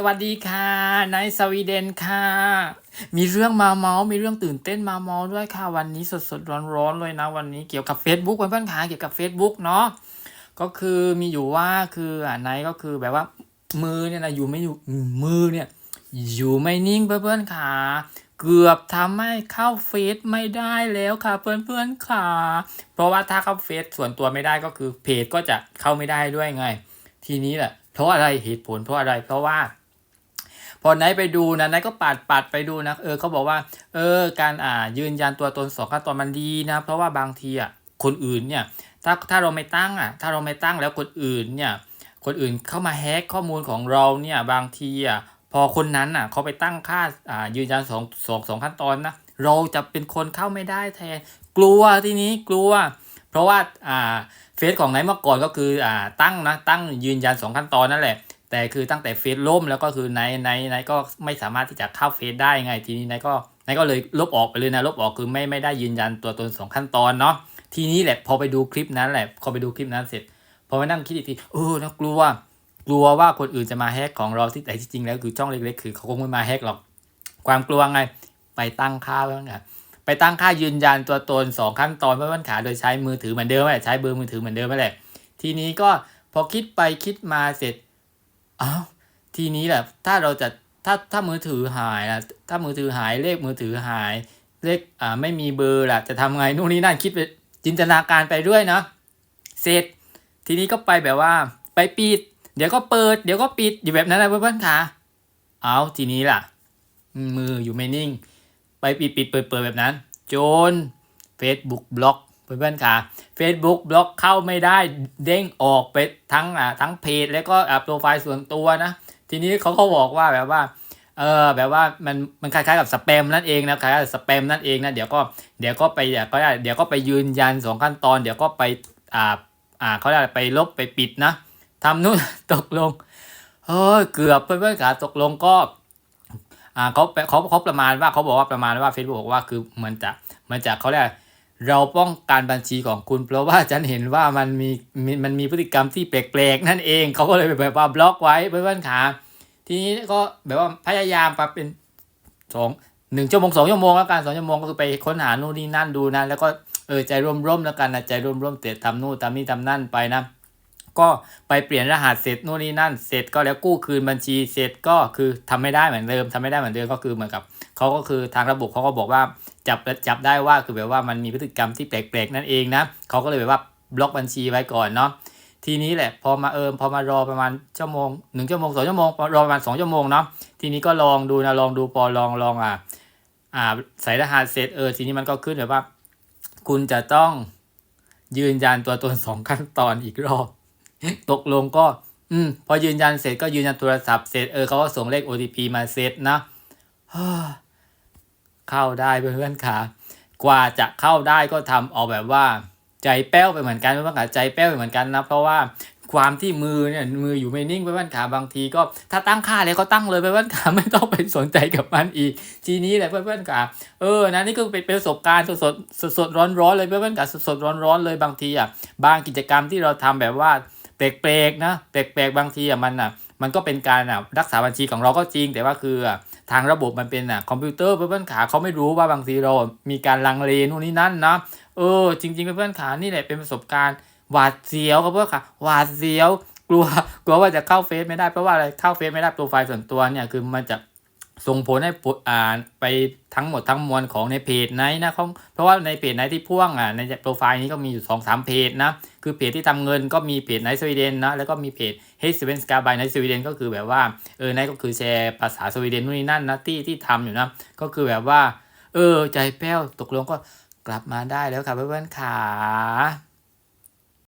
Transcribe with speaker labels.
Speaker 1: สวัสดีค่ะนายสวีเดนค่ะ มีเรื่องมาเมาส์มีเรื่องตื่นเต้นมาเมาส์ด้วยค่ะ วันนี้สดสดร้อนร้อนๆเลยนะ วันนี้เกี่ยวกับ Facebook เพื่อนๆค่ะเกี่ยวกับ Facebook เนาะก็คือมีอยู่ว่าคืออ่านายก็คือแบบว่า มือเนี่ยนะอยู่ไม่อยู่มือเนี่ย อยู่ไม่นิ่งเพื่อนๆค่ะเกือบทำให้เข้าเฟซไม่ได้แล้วค่ะ เพื่อนๆค่ะ เพราะว่าถ้าเข้าเฟซส่วนตัวไม่ได้ก็คือเพจก็จะเข้าไม่ได้ด้วยไง ทีนี้แหละเพราะอะไรเหตุผลเพราะอะไรเพราะว่า พอไหนไปดูนะไหนก็ปัดปัดไปดูนะเออเขาบอกว่า เออ การอ่ายืนยันตัวตนสองขั้นตอนมันดีนะ เพราะว่าบางทีอะคนอื่นเนี่ยถ้าถ้าเราไม่ตั้งอะถ้าเราไม่ตั้งแล้วคนอื่นเนี่ยคนอื่นเข้ามาแฮกข้อมูลของเราเนี่ยบางทีอะพอคนนั้นอะเขาไปตั้งค่าอ่ายืนยันสองสองสองขั้นตอนนะเราจะเป็นคนเข้าไม่ได้แทนกลัวทีนี้กลัว เพราะว่าอ่าเฟซของไหนเมื่อก่อนก็คืออ่าตั้งนะตั้งยืนยันสองขั้นตอนนั่นแหละ แต่คือตั้งแต่เฟซล่มแล้วก็คือไนไนไนก็ไม่สามารถที่จะเข้าเฟซได้ไงทีนี้ไนก็ไนก็เลยลบออกไปเลยนะลบออกคือไม่ไม่ได้ยืนยันตัวตนสองขั้นตอนเนาะทีนี้แหละพอไปดูคลิปนั้นแหละพอไปดูคลิปนั้นเสร็จพอไปนั่งคิดอีกทีเออนะกลัวกลัวว่าคนอื่นจะมาแฮกของเราที่แต่จริงแล้วคือช่องเล็กๆคือเขาคงไม่มาแฮกหรอกความกลัวไงไปตั้งค่าไว้ไงไปตั้งค่ายืนยันตัวตนสองขั้นตอนเพื่อนขาโดยใช้มือถือเหมือนเดิมแหละใช้เบอร์มือถือเหมือนเดิมแหละทีนี้ก็พอคิดไปคิดมาเสร็จ อ้าวทีนี้แหละถ้าเราจะถ้าถ้ามือถือหายนะถ้ามือถือหายเลขมือถือหาย เลขอ่าไม่มีเบอร์ล่ะจะทำไงนู่นนี่นั่นคิดไปจินตนาการไปด้วยนะเสร็จ ทีนี้ก็ไปแบบว่า ไปปิด เดี๋ยวก็เปิด เดี๋ยวก็ปิดอยู่แบบนั้นนะเพื่อนๆค่ะเอาทีนี้ล่ะ มืออยู่ไม่นิ่ง ไปปิดปิดเปิดเปิดแบบนั้นจน Facebook บล็อก เพื่อนๆค่ะ Facebook บล็อกเข้าไม่ได้เด้งออกไปทั้งอ่าทั้งเพจแล้วก็อ่าโปรไฟล์ส่วนตัวนะ ทีนี้เขาก็บอกว่าแบบว่าเออแบบว่ามันมันคล้ายๆกับสแปมนั่นเองนะคล้ายๆสแปมนั่นเองนะเดี๋ยวก็เดี๋ยวก็ไปเดี๋ยวก็เดี๋ยวก็ไปยืนยันสองขั้นตอน เดี๋ยวก็ไปอ่าอ่าเขาเรียกไปลบไปปิดนะทำนู่นตกลงเฮ้ยเกือบเพื่อนๆขาตกลงก็อ่าเขาเขาเขาประมาณว่าเขาบอกว่าประมาณว่า Facebook บอกว่าคือเหมือนจะเหมือนจะเขาเรียก เราป้องกันบัญชีของคุณ เพราะว่าฉันเห็นว่ามันมีม,มันมีพฤติกรรมที่แปลกๆนั่นเองเขาก็เลยแบบว่าบล็อกไว้เพื่อนๆขาทีนี้ก็แบบว่าพยายามปรับเป็นสองหนึ่งชั่วโมงสองชั่วโมงแล้วกันสองชั่วโมงก็คือไปค้นหาโน่นนี่นั่นดูนะแล้วก็เออใจร่มๆแล้วกันนะใจร่มๆเตะทำนู่นทำนี่ทำนั่นไปนะก็ไปเปลี่ยนรหัสเสร็จนู่นนี่นั่น เสร็จก็แล้วกู้คืนบัญชีเสร็จก็คือทำไม่ได้เหมือนเดิมทำไม่ได้เหมือนเดิมก็คือเหมือนกับเขาก็คือทางระบบเขาก็บอกว่า จับจับได้ว่าคือแบบว่ามันมีพฤติกรรมที่แปลกๆนั่นเองนะเขาก็เลยแบบว่าบล็อกบัญชีไว้ก่อนเนาะทีนี้แหละพอมาเอิมพอมารอประมาณชั่วโมงหนึ่งชั่วโมงสองชั่วโมงรอประมาณสองชั่วโมงเนาะทีนี้ก็ลองดูนะลองดูพอลองลองอะอ่าใส่รหัสเสร็จเออทีนี้มันก็ขึ้นแบบว่า คุณจะต้องยืนยันตัวตนสองขั้นตอนอีกรอบ ตกลงก็ อืม พอยืนยันเสร็จก็ยืนยันโทรศัพท์เสร็จเออเขาก็ส่งเลข OTP มาเสร็จนะ เข้าได้เพื่อนๆค่ะ กว่าจะเข้าได้ก็ทำออกแบบว่า ใจแป้วไปเหมือนกันเพื่อนๆขาใจแป้วไปเหมือนกันนะเพราะว่าความที่มือเนี่ยมืออยู่ไม่นิ่งเพื่อนๆขาบางทีก็ถ้าตั้งค่าเลยก็ตั้งเลยเพื่อนๆขาไม่ต้องไปสนใจกับมันอีก ทีนี้แหละเพื่อนๆขาเออนะนี่ก็เป็นประสบการณ์สดๆสดๆร้อนๆเลยเพื่อนๆขาสดๆร้อนๆเลยบางทีอะบางกิจกรรมที่เราทำแบบว่าแปลกๆนะแปลกๆบางทีอะมันอะมันก็เป็นการอะรักษาบัญชีของเราก็จริงแต่ว่าคืออะ ทางระบบมันเป็นอะคอมพิวเตอร์เพื่อนๆขาเขาไม่รู้ว่าบางทีเรา มีการลังเลนู่นนี่นั่นนะเออ จริง ๆ เพื่อนๆขานี่แหละเป็นประสบการณ์หวาดเสียวครับเพื่อนขาหวาดเสียว กลัวกลัวว่าจะเข้าเฟซไม่ได้เพราะว่าอะไรเข้าเฟซไม่ได้โปรไฟล์ส่วนตัวเนี่ยคือมันจะ ส่งผลให้ปุอ่านไปทั้งหมดทั้งมวลของในเพจไหนนะเขาเพราะว่าในเพจไหนที่พ่วงอะในโปรไฟล์นี้ก็มีอยู่สองสามเพจนะคือเพจที่ทำเงินก็มีเพจไนสวีเดนนะแล้วก็มีเพจเฮสเวนสกาบายไนสวีเดนก็คือแบบว่าเออไนก็คือแชร์ภาษาสวีเดนนู่นนี่นั่นนะที่ที่ทำอยู่นะก็คือแบบว่า เออใจแป้วตกลงก็กลับมาได้แล้วค่ะเพื่อนๆขา